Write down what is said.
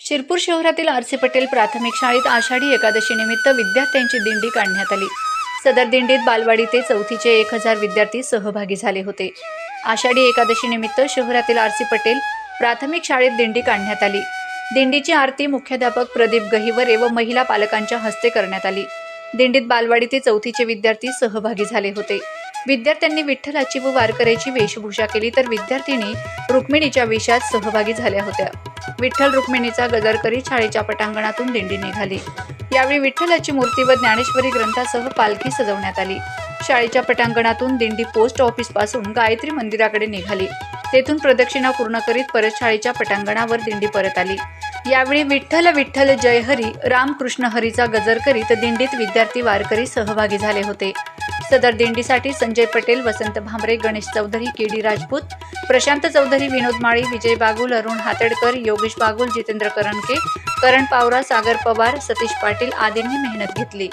शिरपूर शहरातील आरसी पटेल प्राथमिक शाळेत आषाढी एकादशी निमित्त विद्यार्थ्यांची दिंडी काढण्यात आली. सदर दिंडीत बालवाडी ते चौथीचे एक हजार विद्यार्थी सहभागी झाले होते. आषाढी एकादशीनिमित्त शहरातील शहरातील आरसी पटेल प्राथमिक शाळेत दिंडी काढण्यात आली. दिंडीची आरती मुख्याध्यापक प्रदीप गहिवरे व महिला पालकांच्या हस्ते करण्यात आली. दिंडीत बालवाडी ते चौथीचे विद्यार्थी सहभागी झाले होते. विद्यार्थ्यांनी विठ्ठलाची व वारकऱ्याची वेशभूषा केली तर विद्यार्थिनी रुक्मिणीच्या वेशात सहभागी झाल्या होत्या. विठ्ठल रुक्मिणीचा गजरकरी शाळेच्या पटांगणातून दिंडी निघाली. यावेळी विठ्ठलाची मूर्ती व ज्ञानेश्वरी ग्रंथासह पालखी सजवण्यात आली. शाळेच्या पटांगणातून दिंडी पोस्ट ऑफिसपासून गायत्री मंदिराकडे निघाली. तेथून प्रदक्षिणा पूर्ण करीत परत शाळेच्या पटांगणावर दिंडी परत आली. यावेळी विठ्ठल विठ्ठल जय हरी रामकृष्ण हरीचा गजर करीत दिंडीत विद्यार्थी वारकरी सहभागी झाले होते. सदर दिंडीसाठी संजय पटेल वसंत भांबरे गणेश चौधरी के डी राजपूत प्रशांत चौधरी विनोद माळी विजय बागुल अरुण हातडकर योगेश बागुल जितेंद्र करंके करण पावरा सागर पवार सतीश पाटील आदींनी मेहनत घेतली.